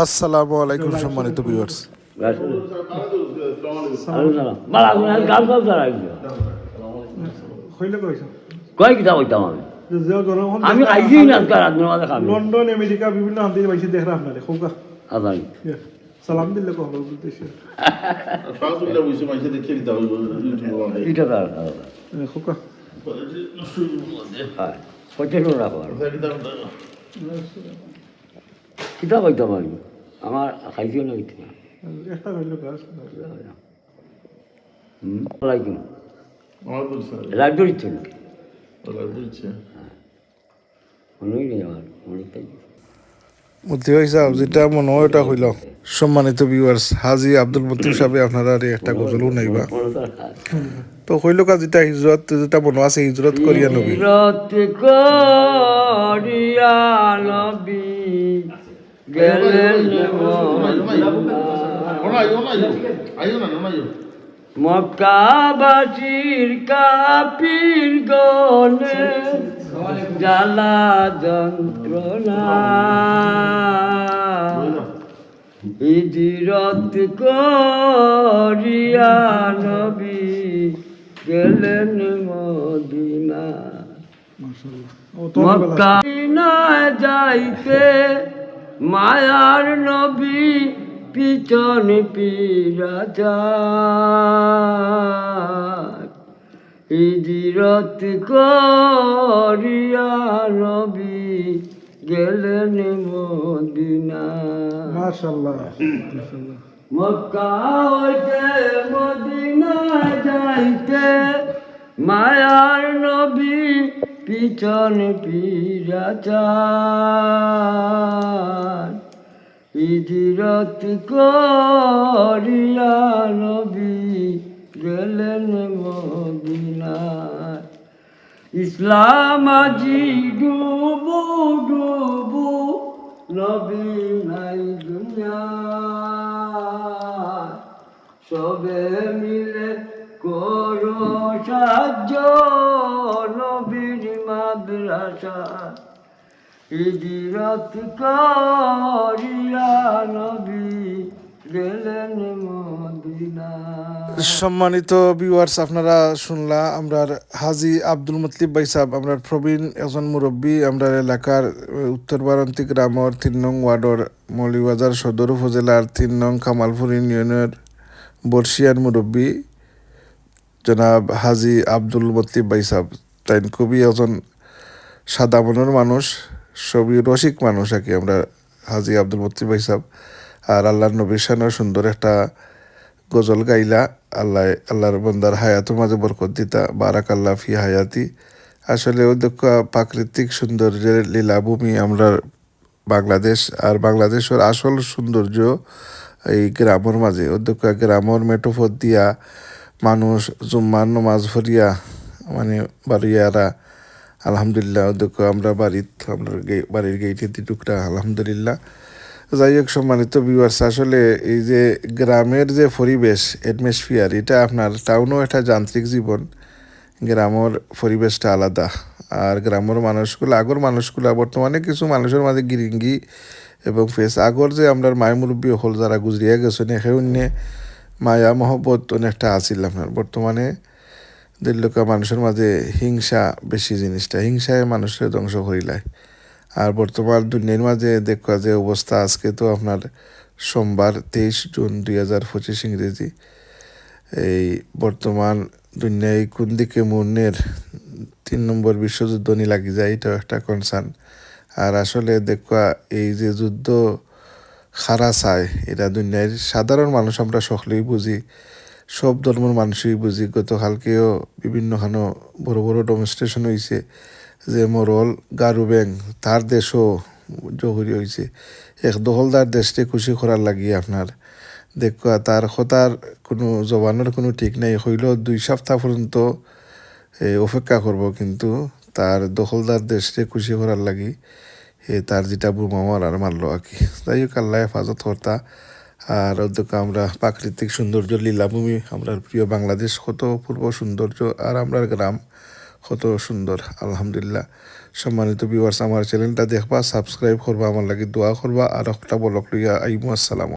আসসালামু আলাইকুম সম্মানিত ভিউয়ার্স কয় আমি? আমি না রাত খাবি লন্ডন আমেরিকা বিভিন্ন বাইছে আপনারে খোকা। আদান সালাম দিলে এটা খোকা। হ্যাঁ রাখো কিতা কইতাম আমি। আমার খাইছিও না হুম? লাইকুম আমার না মনেই নেই আমার হিসাব যেটা মনে হয় ওটা হইল। সম্মানিত ভিউয়ার্স হাজি আব্দুল মতিব সাহেব আপনারা একটা গজলও নাইবা। তো হইল কাজ যেটা হিজরত যেটা মনে আছে হিজরত করিয়া নবী। মক্কাবাসীর কাপির গনে জ্বালা যন্ত্রণা। ইদিরত করিয়া নবী গেলেন মদিনা। মক্কা যাইতে মায়ার নবী পিছন পিরা যায় ইজিরত করিয়া নবী গেলেন মদিনা মাশাআল্লাহ। মক্কা হইতে মদিনা যাইতে মায়ার নবী পিছন পিরা চান ইজিরত করিয়া নবী গেলেন মদিনায়। ইসলাম আজি ডুবু ডুবু, নবী নাই দুনিয়া সবে মিলে করো সাহায্য। মাদ্রাসা হিজরত করিয়া নবী গেলেন সম্মানিত ভিউয়ার্স আপনারা শুনলা আমরা হাজি আব্দুল মতলিব ভাই সাহেব, আমরার প্রবীণ, একজন মুরব্বী আমরা এলাকার উত্তর বারান্তি গ্রামের তিন নং ওয়ার্ডর মৌলিবাজার সদর উপজেলার তিন নং কামালপুর ইউনিয়নের বর্ষিয়ার মুরব্বী, জনাব হাজি আব্দুল মতলিব ভাই সাহেব। তাই খুবই একজন সাদা মনের মানুষ, সবই রসিক মানুষ আর কি আমরা, হাজি আব্দুল মতলিব ভাই সাহেব। আর আল্লাহর নবীর শানের সুন্দর একটা গজল গাইলা, আল্লাহ, আল্লাহর বন্দার হায়াতের মাঝে বরকত দিতা বারাক আল্লাহ ফি হায়াতি। আসলে অধ্যক্ষ প্রাকৃতিক সৌন্দর্যের লীলাভূমি আমরা বাংলাদেশ, আর বাংলাদেশের আসল সৌন্দর্য এই গ্রামের মাঝে। অধ্যক্ষ গ্রামের মেটোফত দিয়া মানুষ জুম্মার নমাজ ভরিয়া মানে বাড়িয়ারা আলহামদুলিল্লাহ, দেখো আমরা বাড়িত আমরা বাড়ির গেইটে টুকরা, আলহামদুলিল্লাহ। যাই হোক, সম্মানিত ভিউয়ার্স আসলে এই যে গ্রামের যে পরিবেশ অ্যাটমসফিয়ার এটা আপনার টাউনও একটা যান্ত্রিক জীবন। গ্রামের পরিবেশটা আলাদা। আর গ্রামের মানুষগুলো, আগর মানুষগুলো, বর্তমানে কিছু মানুষের মাঝে গিরিঙ্গি এবং ফেস আগর যে আমরা মায় মুরব্বী হল যারা গুজরিয়া গেছেন সেউন্যে মায়া মহব্বত অনেকটা আছিল আপনার। বর্তমানে দিল্লকা মানুষের মাঝে হিংসা বেশি জিনিসটা। হিংসায় মানুষের ধ্বংস করিলায় আর বর্তমান দুনিয়ার মাঝে দেখা যে অবস্থা, আজকে তো আপনার সোমবার তেইশ জুন দুই হাজার পঁচিশ ইংরেজি। এই বর্তমান দুনিয়ায় কোন দিকে মুন্নের তিন নম্বর বিশ্বযুদ্ধ নি লাগি যায়, এটাও একটা কনসার্ন আর আসলে দেখা, এই যে যুদ্ধ খারা চায় এটা দুনিয়ার সাধারণ মানুষ আমরা সকলেই বুঝি। সব ধর্মের মানুষই বুঝি, গতকালকেও বিভিন্নখানো বড় বড় ডেমনস্ট্রেশন হয়েছে যে মরল গারুবেং, তার দেশও জহুরি হয়েছে এক দখলদার দেশকে খুশি করার লাগিয়ে আপনার। দেখা, তার কথার কোনো জবানের কোনো ঠিক নাই হইলেও দুই সপ্তাহ পর্যন্ত অপেক্ষা করব, কিন্তু তার দখলদার দেশকে খুশি করার লাগি তার যেটা বোমা মারার মারলো আর কি। যাই হোক, আল্লাহ হেফাজত কর্তা। আর অধ্যক্ষ আমরা প্রাকৃতিক সৌন্দর্য, লীলাভূমি, আমরা প্রিয় বাংলাদেশ, কত অপূর্ব সৌন্দর্য আর আমরা গ্রাম কত সুন্দর, আলহামদুলিল্লাহ। সম্মানিত ভিউয়ার্স আমার চ্যানেলটা দেখবা সাবস্ক্রাইব করবা, আমার লাগে দোয়া করবা, আর একটা বলক লইয়া আইমু, আসসালাম